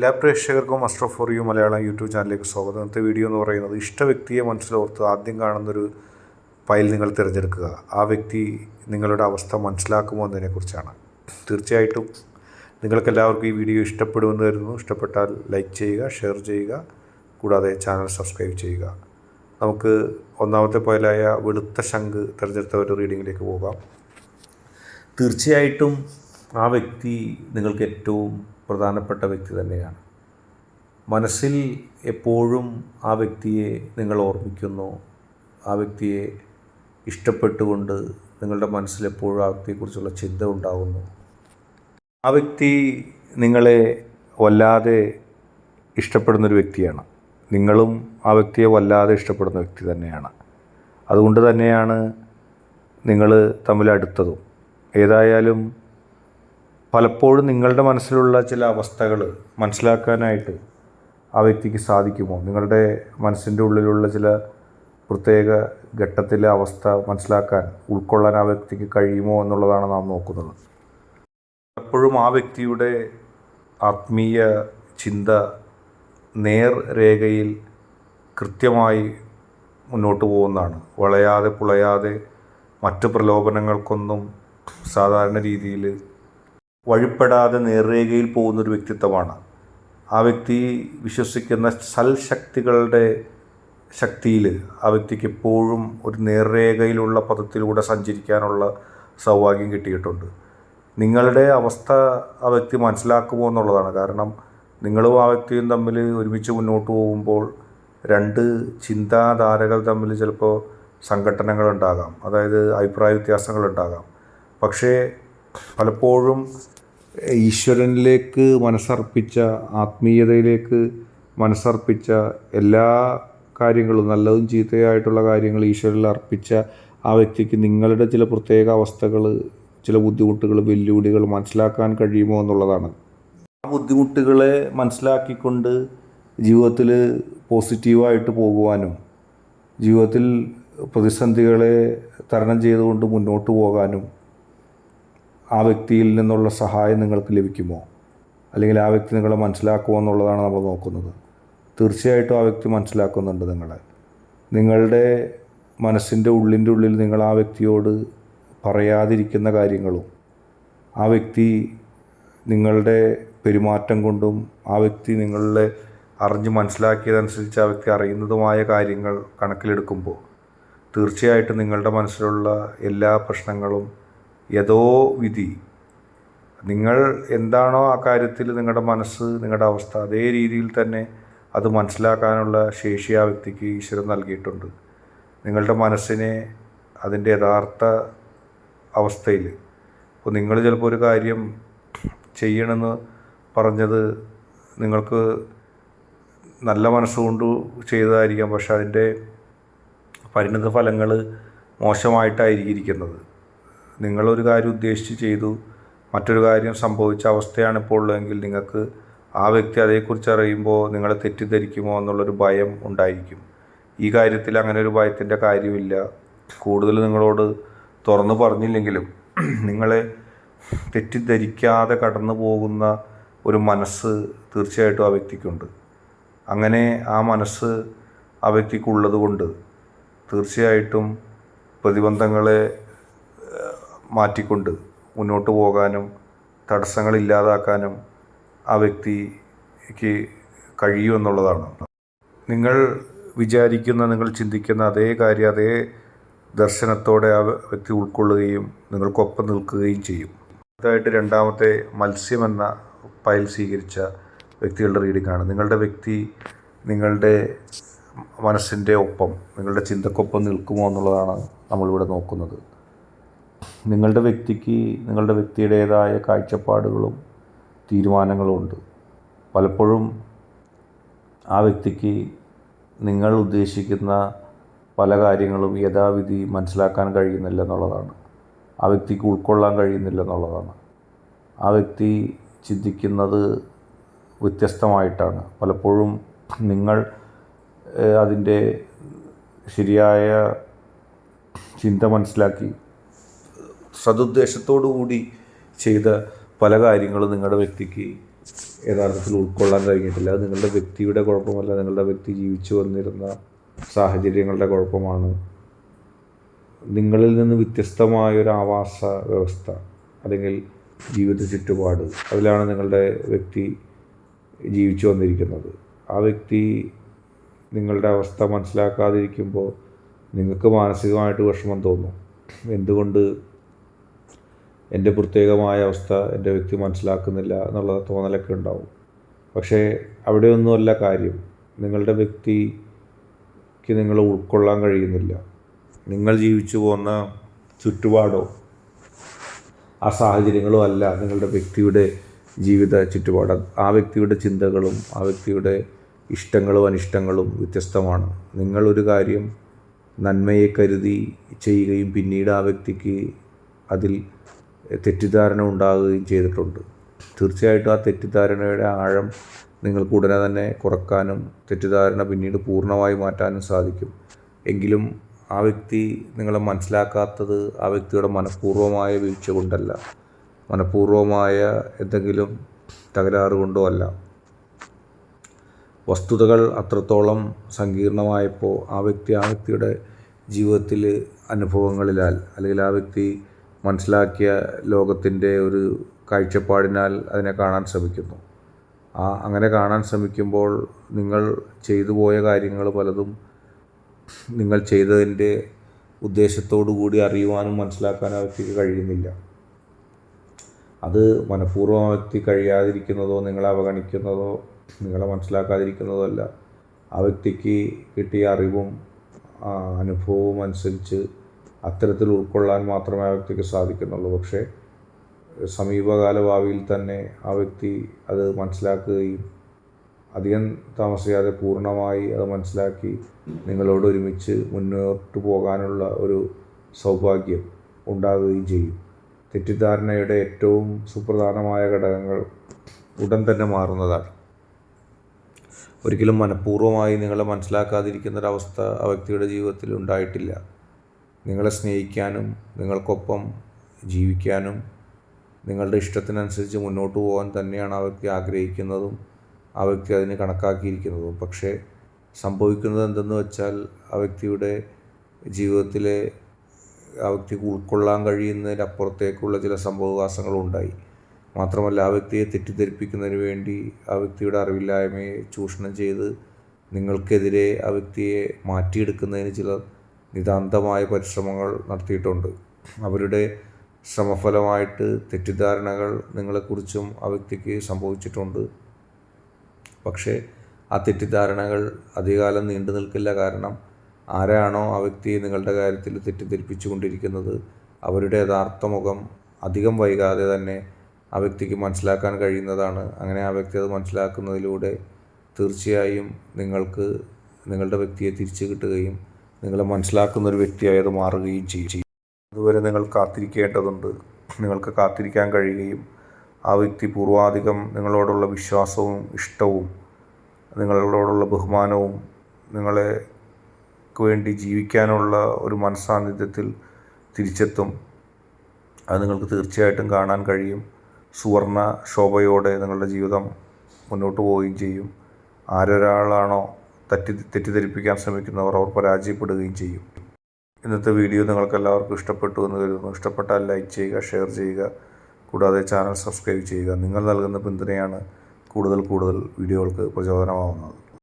എല്ലാ പ്രേക്ഷകർക്കും astro for you Malayalam YouTube ചാനലിലേക്ക് സ്വാഗതം. ഇന്നത്തെ വീഡിയോ എന്ന് പറയുന്നത് ഇഷ്ട വ്യക്തിയെ മനസ്സിലോർത്ത് ആദ്യം കാണുന്നൊരു ഫയൽ നിങ്ങൾ തിരഞ്ഞെടുക്കുക. ആ വ്യക്തി നിങ്ങളുടെ അവസ്ഥ മനസ്സിലാക്കുമോ എന്നതിനെക്കുറിച്ചാണ്. തീർച്ചയായിട്ടും നിങ്ങൾക്കെല്ലാവർക്കും ഈ വീഡിയോ ഇഷ്ടപ്പെടുമെന്ന് കരുതുന്നു. ഇഷ്ടപ്പെട്ടാൽ ലൈക്ക് ചെയ്യുക ഷെയർ ചെയ്യുക കൂടാതെ ചാനൽ സബ്സ്ക്രൈബ് ചെയ്യുക. നമുക്ക് ഒന്നാമത്തെ ഫയലായ വെളുത്ത ശംഖ് തിരഞ്ഞെടുത്ത ഒരു റീഡിങ്ങിലേക്ക് പോകാം. തീർച്ചയായിട്ടും ആ വ്യക്തി നിങ്ങൾക്ക് ഏറ്റവും പ്രധാനപ്പെട്ട വ്യക്തി തന്നെയാണ്. മനസ്സിൽ എപ്പോഴും ആ വ്യക്തിയെ നിങ്ങൾ ഓർമ്മിക്കുന്നു. ആ വ്യക്തിയെ ഇഷ്ടപ്പെട്ടുകൊണ്ട് നിങ്ങളുടെ മനസ്സിൽ എപ്പോഴും ആ വ്യക്തിയെക്കുറിച്ചുള്ള ചിന്ത ഉണ്ടാകുന്നു ആ വ്യക്തി നിങ്ങളെ വല്ലാതെ ഇഷ്ടപ്പെടുന്നൊരു വ്യക്തിയാണ്. നിങ്ങളും ആ വ്യക്തിയെ വല്ലാതെ ഇഷ്ടപ്പെടുന്ന വ്യക്തി തന്നെയാണ്. അതുകൊണ്ട് തന്നെയാണ് നിങ്ങൾ തമ്മിൽ അടുത്തതും. ഏതായാലും പലപ്പോഴും നിങ്ങളുടെ മനസ്സിലുള്ള ചില അവസ്ഥകൾ മനസ്സിലാക്കാനായിട്ട് ആ വ്യക്തിക്ക് സാധിക്കുമോ? നിങ്ങളുടെ മനസ്സിന്റെ ഉള്ളിലുള്ള ചില പ്രത്യേക ഘട്ടത്തിലെ അവസ്ഥ മനസ്സിലാക്കാൻ ഉൾക്കൊള്ളാൻ ആ വ്യക്തിക്ക് കഴിയുമോ എന്നുള്ളതാണ് നാം നോക്കുന്നത്. പലപ്പോഴും ആ വ്യക്തിയുടെ ആത്മീയ ചിന്ത നേർ രേഖയിൽ കൃത്യമായി മുന്നോട്ട് പോകുന്നതാണ്. വളയാതെ പുളയാതെ മറ്റു പ്രലോഭനങ്ങൾക്കൊന്നും സാധാരണ രീതിയിൽ വഴിപ്പെടാതെ നേർരേഖയിൽ പോകുന്നൊരു വ്യക്തിത്വമാണ്. ആ വ്യക്തി വിശ്വസിക്കുന്ന സൽശക്തികളുടെ ശക്തിയിൽ ആ വ്യക്തിക്ക് എപ്പോഴും ഒരു നേർരേഖയിലുള്ള പദത്തിലൂടെ സഞ്ചരിക്കാനുള്ള സൗഭാഗ്യം കിട്ടിയിട്ടുണ്ട്. നിങ്ങളുടെ അവസ്ഥ ആ വ്യക്തി മനസ്സിലാക്കുമോ എന്നുള്ളതാണ്. കാരണം നിങ്ങളും ആ വ്യക്തിയും തമ്മിൽ ഒരുമിച്ച് മുന്നോട്ട് പോകുമ്പോൾ രണ്ട് ചിന്താധാരകൾ തമ്മിൽ ചിലപ്പോൾ സംഘട്ടനങ്ങളുണ്ടാകാം അതായത് അഭിപ്രായ വ്യത്യാസങ്ങളുണ്ടാകാം പക്ഷേ പലപ്പോഴും ഈശ്വരനിലേക്ക് മനസ്സർപ്പിച്ച ആത്മീയതയിലേക്ക് മനസ്സർപ്പിച്ച എല്ലാ കാര്യങ്ങളും നല്ലതും ചീത്തയായിട്ടുള്ള കാര്യങ്ങൾ ഈശ്വരനിൽ അർപ്പിച്ച ആ വ്യക്തിക്ക് നിങ്ങളുടെ ചില പ്രത്യേക അവസ്ഥകൾ ചില ബുദ്ധിമുട്ടുകൾ വെല്ലുവിളികൾ മനസ്സിലാക്കാൻ കഴിയുമോ എന്നുള്ളതാണ്. ആ ബുദ്ധിമുട്ടുകളെ മനസ്സിലാക്കിക്കൊണ്ട് ജീവിതത്തിൽ പോസിറ്റീവായിട്ട് പോകുവാനും ജീവിതത്തിൽ പ്രതിസന്ധികളെ തരണം ചെയ്തുകൊണ്ട് മുന്നോട്ട് പോകാനും ആ വ്യക്തിയിൽ നിന്നുള്ള സഹായം നിങ്ങൾക്ക് ലഭിക്കുമോ? അല്ലെങ്കിൽ ആ വ്യക്തി നിങ്ങളെ മനസ്സിലാക്കുമോ എന്നുള്ളതാണ് നമ്മൾ നോക്കുന്നത്. തീർച്ചയായിട്ടും ആ വ്യക്തി മനസ്സിലാക്കുന്നുണ്ട് നിങ്ങളെ. നിങ്ങളുടെ മനസ്സിന്റെ ഉള്ളിന്റെ ഉള്ളിൽ നിങ്ങൾ ആ വ്യക്തിയോട് പറയാതിരിക്കുന്ന കാര്യങ്ങളും ആ വ്യക്തി നിങ്ങളുടെ പെരുമാറ്റം കൊണ്ടും ആ വ്യക്തി നിങ്ങളുടെ അറിഞ്ഞ് മനസ്സിലാക്കിയതനുസരിച്ച് ആ വ്യക്തി അറിയുന്നതുമായ കാര്യങ്ങൾ കണക്കിലെടുക്കുമ്പോൾ തീർച്ചയായിട്ടും നിങ്ങളുടെ മനസ്സിലുള്ള എല്ലാ പ്രശ്നങ്ങളും യഥോവിധി നിങ്ങൾ എന്താണോ ആ കാര്യത്തിൽ നിങ്ങളുടെ മനസ്സ് നിങ്ങളുടെ അവസ്ഥ അതേ രീതിയിൽ തന്നെ അത് മനസ്സിലാക്കാനുള്ള ശേഷി ആ വ്യക്തിക്ക് ഈശ്വരൻ നൽകിയിട്ടുണ്ട്. നിങ്ങളുടെ മനസ്സിനെ അതിന്റെ യഥാർത്ഥ അവസ്ഥയിൽ ഇപ്പോൾ നിങ്ങൾ ചിലപ്പോൾ ഒരു കാര്യം ചെയ്യണമെന്ന് പറഞ്ഞത് നിങ്ങൾക്ക് നല്ല മനസ്സുകൊണ്ട് ചെയ്തതായിരിക്കാം പക്ഷെ അതിന്റെ പരിണിത ഫലങ്ങൾ മോശമായിട്ടായിരിക്കും ഇരിക്കുന്നത് നിങ്ങളൊരു കാര്യം ഉദ്ദേശിച്ച് ചെയ്തു മറ്റൊരു കാര്യം സംഭവിച്ച അവസ്ഥയാണ് ഇപ്പോൾ ഉള്ളതെങ്കിൽ നിങ്ങൾക്ക് ആ വ്യക്തി അതേക്കുറിച്ച് അറിയുമ്പോൾ നിങ്ങളെ തെറ്റിദ്ധരിക്കുമോ എന്നുള്ളൊരു ഭയം ഉണ്ടായിരിക്കും. ഈ കാര്യത്തിൽ അങ്ങനെ ഒരു ഭയത്തിന്റെ കാര്യമില്ല. കൂടുതൽ നിങ്ങളോട് തുറന്നു പറഞ്ഞില്ലെങ്കിലും നിങ്ങളെ തെറ്റിദ്ധരിക്കാതെ കടന്നു പോകുന്ന ഒരു മനസ്സ് തീർച്ചയായിട്ടും ആ വ്യക്തിക്കുണ്ട്. അങ്ങനെ ആ മനസ്സ് ആ വ്യക്തിക്കുള്ളത് കൊണ്ട് തീർച്ചയായിട്ടും പ്രതിബന്ധങ്ങളെ മാറ്റിക്കൊണ്ട് മുന്നോട്ട് പോകാനും തടസ്സങ്ങൾ ഇല്ലാതാക്കാനും ആ വ്യക്തിക്ക് കഴിയുമെന്നുള്ളതാണ് നിങ്ങൾ വിചാരിക്കുന്ന നിങ്ങൾ ചിന്തിക്കുന്ന അതേ കാര്യം അതേ ദർശനത്തോടെ ആ വ്യക്തി ഉൾക്കൊള്ളുകയും നിങ്ങൾക്കൊപ്പം നിൽക്കുകയും ചെയ്യും. അതായിട്ട് രണ്ടാമത്തെ മത്സ്യം എന്ന ഫയൽ സ്വീകരിച്ച വ്യക്തികളുടെ റീഡിംഗ് ആണ് നിങ്ങളുടെ വ്യക്തി നിങ്ങളുടെ മനസ്സിന്റെ ഒപ്പം നിങ്ങളുടെ ചിന്തക്കൊപ്പം നിൽക്കുമോ എന്നുള്ളതാണ് നമ്മളിവിടെ നോക്കുന്നത്. നിങ്ങളുടെ വ്യക്തിക്ക് നിങ്ങളുടെ വ്യക്തിയുടേതായ കാഴ്ചപ്പാടുകളും തീരുമാനങ്ങളും ഉണ്ട്. പലപ്പോഴും ആ വ്യക്തിക്ക് നിങ്ങൾ ഉദ്ദേശിക്കുന്ന പല കാര്യങ്ങളും യഥാവിധി മനസ്സിലാക്കാൻ കഴിയുന്നില്ല എന്നുള്ളതാണ്. ആ വ്യക്തിക്ക് ഉൾക്കൊള്ളാൻ കഴിയുന്നില്ല എന്നുള്ളതാണ്. ആ വ്യക്തി ചിന്തിക്കുന്നത് വ്യത്യസ്തമായിട്ടാണ്. പലപ്പോഴും നിങ്ങൾ അതിന്റെ ശരിയായ ചിന്ത മനസ്സിലാക്കി സതുദ്ദേശത്തോടു കൂടി ചെയ്ത പല കാര്യങ്ങളും നിങ്ങളുടെ വ്യക്തിക്ക് യഥാർത്ഥത്തിൽ ഉൾക്കൊള്ളാൻ കഴിഞ്ഞിട്ടില്ല. അത് നിങ്ങളുടെ വ്യക്തിയുടെ കുഴപ്പമല്ല. നിങ്ങളുടെ വ്യക്തി ജീവിച്ചു വന്നിരുന്ന സാഹചര്യങ്ങളുടെ കുഴപ്പമാണ്. നിങ്ങളിൽ നിന്ന് വ്യത്യസ്തമായ ഒരു ആവാസ വ്യവസ്ഥ അല്ലെങ്കിൽ ജീവിത ചുറ്റുപാട് അതിലാണ് നിങ്ങളുടെ വ്യക്തി ജീവിച്ചു വന്നിരിക്കുന്നത്. ആ വ്യക്തി നിങ്ങളുടെ അവസ്ഥ മനസ്സിലാക്കാതിരിക്കുമ്പോൾ നിങ്ങൾക്ക് മാനസികമായിട്ട് വിഷമം തോന്നും. എന്തുകൊണ്ട് എന്റെ പ്രത്യേകമായ അവസ്ഥ എന്റെ വ്യക്തി മനസ്സിലാക്കുന്നില്ല എന്നുള്ള തോന്നലൊക്കെ ഉണ്ടാവും. പക്ഷേ അവിടെയൊന്നുമല്ല കാര്യം. നിങ്ങളുടെ വ്യക്തിക്ക് നിങ്ങളെ ഉൾക്കൊള്ളാൻ കഴിയുന്നില്ല. നിങ്ങൾ ജീവിച്ചു പോകുന്ന ചുറ്റുപാടോ ആ സാഹചര്യങ്ങളോ അല്ല നിങ്ങളുടെ വ്യക്തിയുടെ ജീവിത ചുറ്റുപാട്. ആ വ്യക്തിയുടെ ചിന്തകളും ആ വ്യക്തിയുടെ ഇഷ്ടങ്ങളും അനിഷ്ടങ്ങളും വ്യത്യസ്തമാണ്. നിങ്ങളൊരു കാര്യം നന്മയെ കരുതി ചെയ്യുകയും പിന്നീട് ആ വ്യക്തിക്ക് അതിൽ തെറ്റിദ്ധാരണ ഉണ്ടാകുകയും ചെയ്തിട്ടുണ്ട്. തീർച്ചയായിട്ടും ആ തെറ്റിദ്ധാരണയുടെ ആഴം നിങ്ങൾക്ക് ഉടനെ തന്നെ കുറക്കാനും തെറ്റിദ്ധാരണ പിന്നീട് പൂർണമായി മാറ്റാനും സാധിക്കും. എങ്കിലും ആ വ്യക്തി നിങ്ങളെ മനസ്സിലാക്കാത്തത് ആ വ്യക്തിയുടെ മനഃപൂർവമായ വീഴ്ച കൊണ്ടല്ല. മനഃപൂർവമായ എന്തെങ്കിലും തകരാറ് കൊണ്ടോ അല്ല. വസ്തുതകൾ അത്രത്തോളം സങ്കീർണമായപ്പോൾ ആ വ്യക്തി ആ വ്യക്തിയുടെ ജീവിതത്തിൽ അനുഭവങ്ങളിലാൽ അല്ലെങ്കിൽ ആ വ്യക്തി മനസ്സിലാക്കിയ ലോകത്തിന്റെ ഒരു കാഴ്ചപ്പാടിനാൽ അതിനെ കാണാൻ ശ്രമിക്കുന്നു. ആ അങ്ങനെ കാണാൻ ശ്രമിക്കുമ്പോൾ നിങ്ങൾ ചെയ്തു പോയ കാര്യങ്ങൾ പലതും നിങ്ങൾ ചെയ്തതിന്റെ ഉദ്ദേശത്തോടു കൂടി അറിയുവാനും മനസ്സിലാക്കാനും അവർക്ക് കഴിയുന്നില്ല. അത് മനഃപൂർവം കഴിയാതിരിക്കുന്നതോ നിങ്ങളെ അവഗണിക്കുന്നതോ നിങ്ങളെ മനസ്സിലാക്കാതിരിക്കുന്നതോ അല്ല. ആ വ്യക്തിക്ക് കിട്ടിയ അറിവും അനുഭവവും അനുസരിച്ച് അത്തരത്തിൽ ഉൾക്കൊള്ളാൻ മാത്രമേ ആ വ്യക്തിക്ക് സാധിക്കുന്നുള്ളൂ. പക്ഷേ സമീപകാല ഭാവിയിൽ തന്നെ ആ വ്യക്തി അത് മനസ്സിലാക്കുകയും അധികം താമസിയാതെ പൂർണമായി അത് മനസ്സിലാക്കി നിങ്ങളോട് ഒരുമിച്ച് മുന്നോട്ട് പോകാനുള്ള ഒരു സൗഭാഗ്യം ഉണ്ടാകുകയും ചെയ്യും. തെറ്റിദ്ധാരണയുടെ ഏറ്റവും സുപ്രധാനമായ ഘടകങ്ങൾ ഉടൻ തന്നെ മാറുന്നതാണ്. ഒരിക്കലും മനഃപൂർവമായി നിങ്ങളെ മനസ്സിലാക്കാതിരിക്കുന്ന ഒരവസ്ഥ ആ വ്യക്തിയുടെ ജീവിതത്തിൽ ഉണ്ടായിട്ടില്ല. നിങ്ങളെ സ്നേഹിക്കാനും നിങ്ങൾക്കൊപ്പം ജീവിക്കാനും നിങ്ങളുടെ ഇഷ്ടത്തിനനുസരിച്ച് മുന്നോട്ട് പോകാൻ തന്നെയാണ് ആ വ്യക്തി ആഗ്രഹിക്കുന്നതും ആ വ്യക്തി അതിന് കണക്കാക്കിയിരിക്കുന്നതും. പക്ഷേ സംഭവിക്കുന്നത് എന്തെന്ന് വെച്ചാൽ ആ വ്യക്തിയുടെ ജീവിതത്തിലെ ആ വ്യക്തിക്ക് ഉൾക്കൊള്ളാൻ കഴിയുന്നതിനപ്പുറത്തേക്കുള്ള ചില സംഭവവാസങ്ങളുണ്ടായി. മാത്രമല്ല ആ വ്യക്തിയെ തെറ്റിദ്ധരിപ്പിക്കുന്നതിന് വേണ്ടി ആ വ്യക്തിയുടെ അറിവില്ലായ്മയെ ചൂഷണം ചെയ്ത് നിങ്ങൾക്കെതിരെ ആ വ്യക്തിയെ മാറ്റിയെടുക്കുന്നതിന് ചില നിതാന്തമായ പരിശ്രമങ്ങൾ നടത്തിയിട്ടുണ്ട്. അവരുടെ ശ്രമഫലമായിട്ട് തെറ്റിദ്ധാരണകൾ നിങ്ങളെക്കുറിച്ചും ആ വ്യക്തിക്ക് സംഭവിച്ചിട്ടുണ്ട്. പക്ഷേ ആ തെറ്റിദ്ധാരണകൾ അധികകാലം നീണ്ടു നിൽക്കില്ല. കാരണം ആരാണോ ആ വ്യക്തിയെ നിങ്ങളുടെ കാര്യത്തിൽ തെറ്റിദ്ധരിപ്പിച്ചു കൊണ്ടിരിക്കുന്നത് അവരുടെ യഥാർത്ഥ മുഖം അധികം വൈകാതെ തന്നെ ആ വ്യക്തിക്ക് മനസ്സിലാക്കാൻ കഴിയുന്നതാണ്. അങ്ങനെ ആ വ്യക്തി അത് മനസ്സിലാക്കുന്നതിലൂടെ തീർച്ചയായും നിങ്ങൾക്ക് നിങ്ങളുടെ വ്യക്തിയെ തിരിച്ചു കിട്ടുകയും നിങ്ങളെ മനസ്സിലാക്കുന്ന ഒരു വ്യക്തിയായി അത് മാറുകയും ചെയ്യും. അതുവരെ നിങ്ങൾ കാത്തിരിക്കേണ്ടതുണ്ട്. നിങ്ങൾക്ക് കാത്തിരിക്കാൻ കഴിയുകയും ആ വ്യക്തി പൂർവാധികം നിങ്ങളോടുള്ള വിശ്വാസവും ഇഷ്ടവും നിങ്ങളോടുള്ള ബഹുമാനവും നിങ്ങളെ വേണ്ടി ജീവിക്കാനുള്ള ഒരു മനസ്സാന്നിധ്യത്തിൽ തിരിച്ചെത്തും. അത് നിങ്ങൾക്ക് തീർച്ചയായിട്ടും കാണാൻ കഴിയും. സുവർണ ശോഭയോടെ നിങ്ങളുടെ ജീവിതം മുന്നോട്ട് പോവുകയും ചെയ്യും. ആരൊരാളാണോ തെറ്റി തെറ്റിദ്ധരിപ്പിക്കാൻ ശ്രമിക്കുന്നവർ അവർ പരാജയപ്പെടുകയും ചെയ്യും. ഇന്നത്തെ വീഡിയോ നിങ്ങൾക്ക് എല്ലാവർക്കും ഇഷ്ടപ്പെട്ടു എന്ന് കരുതുന്നു. ഇഷ്ടപ്പെട്ടാൽ ലൈക്ക് ചെയ്യുക ഷെയർ ചെയ്യുക. കൂടാതെ ചാനൽ സബ്സ്ക്രൈബ് ചെയ്യുക. നിങ്ങൾ നൽകുന്ന പിന്തുണയാണ് കൂടുതൽ കൂടുതൽ വീഡിയോകൾക്ക് പ്രചോദനമാവുന്നത്.